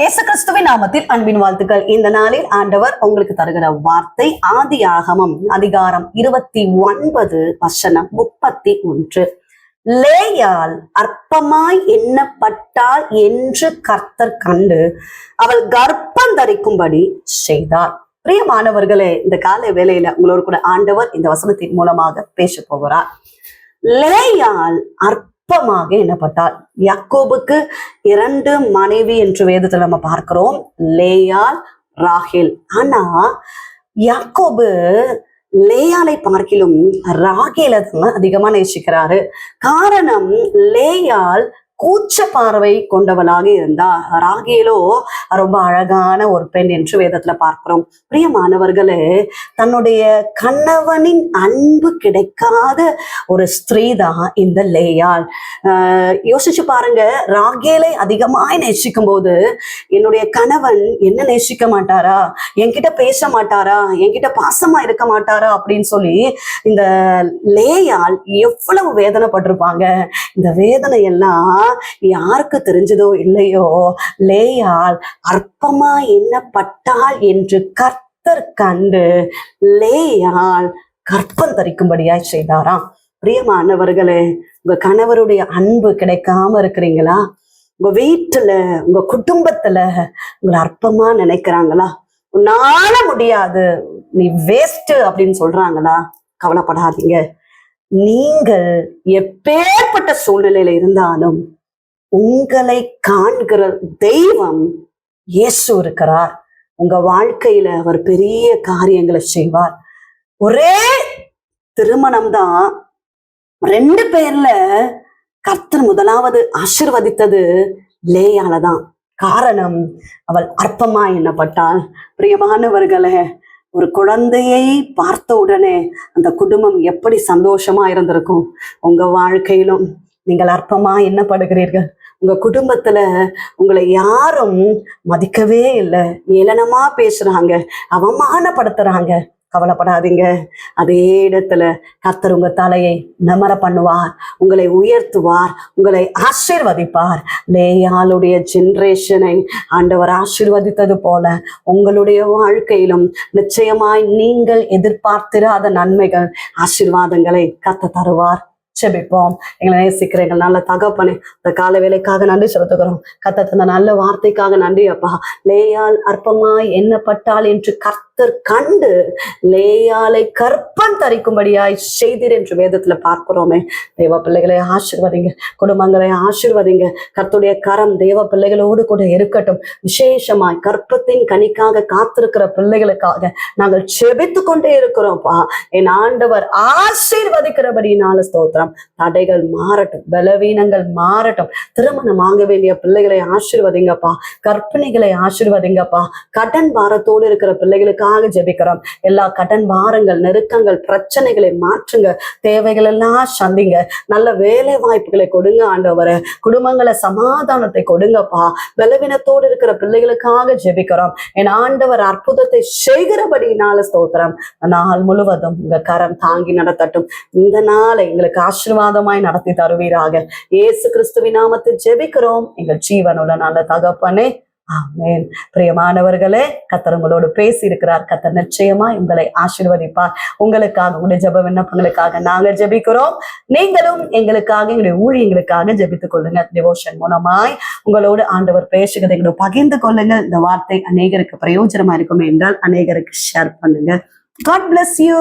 இயேசு கிறிஸ்துவின் நாமத்தில் அன்பின் வாழ்த்துக்கள். இந்த நாளில் ஆண்டவர் உங்களுக்கு தருகிற வார்த்தை ஆதி ஆகமம் அதிகாரம் இருபத்தி ஒன்பது வசனம் முப்பத்தி ஒன்று. லேயால் அற்பமாய் எண்ணப்பட்டாள் என்று கர்த்தர் கண்டு அவள் கர்ப்பம் தரிக்கும்படி செய்தார். பிரியமானவர்களே இந்த காலை வேலையில உங்களோடு கூட ஆண்டவர் இந்த வசனத்தின் மூலமாக பேச போகிறார். லேயால் அற்ப அற்பமாக எண்ணப்பட்டாள் யாக்கோபுக்கு இரண்டு மனைவி என்று வேதத்தில் நம்ம பார்க்கிறோம். லேயால் ராகேல். ஆனா யாக்கோபு லேயாலை பார்க்கிலும் ராகேலை தான் அதிகமா நேசிக்கிறாரு. காரணம் லேயால் கூச்ச பார்வை கொண்டவளாக இருந்தா ராகேலோ ரொம்ப அழகான ஒரு பெண் என்று வேதத்துல பார்க்கிறோம். பிரியமானவர்களே தன்னுடைய கணவனின் அன்பு கிடைக்காத ஒரு ஸ்திரீ தான் இந்த லேயாள். ஆஹ் யோசிச்சு பாருங்க ராகேலை அதிகமாய் நேசிக்கும் போது என்னுடைய கணவன் என்ன நேசிக்க மாட்டாரா? என்கிட்ட பேச மாட்டாரா? என்கிட்ட பாசமா இருக்க மாட்டாரா? அப்படின்னு சொல்லி இந்த லேயால் எவ்வளவு வேதனைப்பட்டிருப்பாங்க. இந்த வேதனை எல்லாம் யாருக்கு தெரிஞ்சதோ இல்லையோ லேயால் அற்பமா எண்ணப்பட்டாள் என்று கர்த்தர் கண்டு லேயால் கற்பம் தரிக்கும்படியாய் செய்தாராம். பிரியமானவர்களே உங்க கணவருடைய அன்பு கிடைக்காம இருக்கிறீங்களா? உங்க வீட்டுல உங்க குடும்பத்துல உங்களை அற்பமா நினைக்கிறாங்களா? உன்னால முடியாது. நீ வேஸ்ட் அப்படின்னு சொல்றாங்களா? கவலைப்படாதீங்க. நீங்கள் எப்பேற்பட்ட சூழ்நிலையில இருந்தாலும் உங்களை காண்கிற தெய்வம் இயேசு இருக்கிறார். உங்க வாழ்க்கையில அவர் பெரிய காரியங்களை செய்வார். ஒரே திருமணம் தான் ரெண்டு பேர்ல கர்த்தர் முதலாவது ஆசிர்வதித்தது லேயால தான் காரணம் அவள் அற்பமா எண்ணப்பட்டாள். பிரியமானவர்களே ஒரு குழந்தையை பார்த்த உடனே அந்த குடும்பம் எப்படி சந்தோஷமா இருந்திருக்கும்? உங்க வாழ்க்கையிலும் நீங்கள் அற்பமா எண்ணப்படுகிறீர்கள். உங்க குடும்பத்துல உங்களை யாரும் மதிக்கவே இல்லை. ஏளனமா பேசுறாங்க அவமானப்படுத்துறாங்க. கவலைப்படாதீங்க. அதே இடத்துல கத்தர் உங்க தலையை நமர பண்ணுவார் உங்களை உயர்த்துவார் உங்களை ஆசீர்வதிப்பார். லேயாளுடைய ஜென்ரேஷனை ஆண்டவர் ஆசீர்வதித்தது போல உங்களுடைய வாழ்க்கையிலும் நிச்சயமாய் நீங்கள் எதிர்பார்த்திராத நன்மைகள் ஆசீர்வாதங்களை கத்த தருவார். செபிப்போம். எங்களை நேசிக்கிற எங்கள் நல்ல தகப்பனே இந்த கால வேலைக்காக நன்றி செலுத்துகிறோம். கத்த தந்த நல்ல வார்த்தைக்காக நன்றி அப்பா. லேயால் அற்பமாய் எண்ணப்பட்டாள் என்று கர்த்தர் கண்டு லேயாலை கற்பம் தரிக்கும்படியாய் செய்தீர் என்று வேதத்துல பார்க்கிறோமே. தேவ பிள்ளைகளை ஆசிர்வதிங்க குடும்பங்களை ஆசிர்வதிங்க. கர்த்துடைய கரம் தேவ பிள்ளைகளோடு கூட இருக்கட்டும். விசேஷமாய் கற்பத்தின் கனிக்காக காத்திருக்கிற பிள்ளைகளுக்காக நாங்கள் செபித்து கொண்டே இருக்கிறோம்ப்பா. என் ஆண்டவர் ஆசீர்வதிக்கிறபடினால ஸ்தோத்திரம். தடைகள் மாறட்டும் பலவீனங்கள் மாறட்டும். திருமணம் வாங்க வேண்டிய பிள்ளைகளை ஆசிர்வதிங்கப்பா. கற்பிணிகளை ஆசிர்வதிங்கப்பா. கடன் பாரத்தோடு இருக்கிற உங்களுக்காக ஜெபிக்கிறோம். எல்லா கடன் பாரங்கள் நெருக்கங்கள் பிரச்சனைகளை மாற்றுங்க. தேவைகள் எல்லாம் சந்திங்க. நல்ல வேலை வாய்ப்புகளை கொடுங்க ஆண்டவர். குடும்பங்களை சமாதானத்தை கொடுங்கப்பா. பலவீனத்தோடு இருக்கிற பிள்ளைகளுக்காக ஜெபிக்கிறோம். என் ஆண்டவர் அற்புதத்தை செய்கிறபடினால ஸ்தோத்திரம். நாள் முழுவதும் உங்க கரம் தாங்கி நடத்தட்டும். இந்த நாளை எங்களுக்கு ஆசீர்வாதமாய் நடத்தி தருவீராக. இயேசு கிறிஸ்துவின் நாமத்தில் ஜெபிக்கிறோம். எங்கள் ஜீவனுள்ள நல்ல தகப்பனே ஆமேன். பிரியமானவர்களே கத்தர் உங்களோடு பேசி இருக்கிறார் கத்தர் நிச்சயமா உங்களை ஆசீர்வதிப்பார். உங்களுக்காக உங்களுடைய ஜெப விண்ணப்பங்களுக்காக நாங்க ஜெபிக்கிறோம். நீங்களும் எங்களுக்காக எங்களுடைய ஊழியங்களுக்காக ஜெபித்துக் கொள்ளுங்க டிவோஷன் மூலமாய் உங்களோடு ஆண்டவர் பேசுகிறதை எங்களோட பகிர்ந்து கொள்ளுங்க இந்த வார்த்தை அநேகருக்கு பிரயோஜனமா இருக்கும் என்றால் அநேகருக்கு ஷேர் பண்ணுங்க காட் பிளஸ் யூ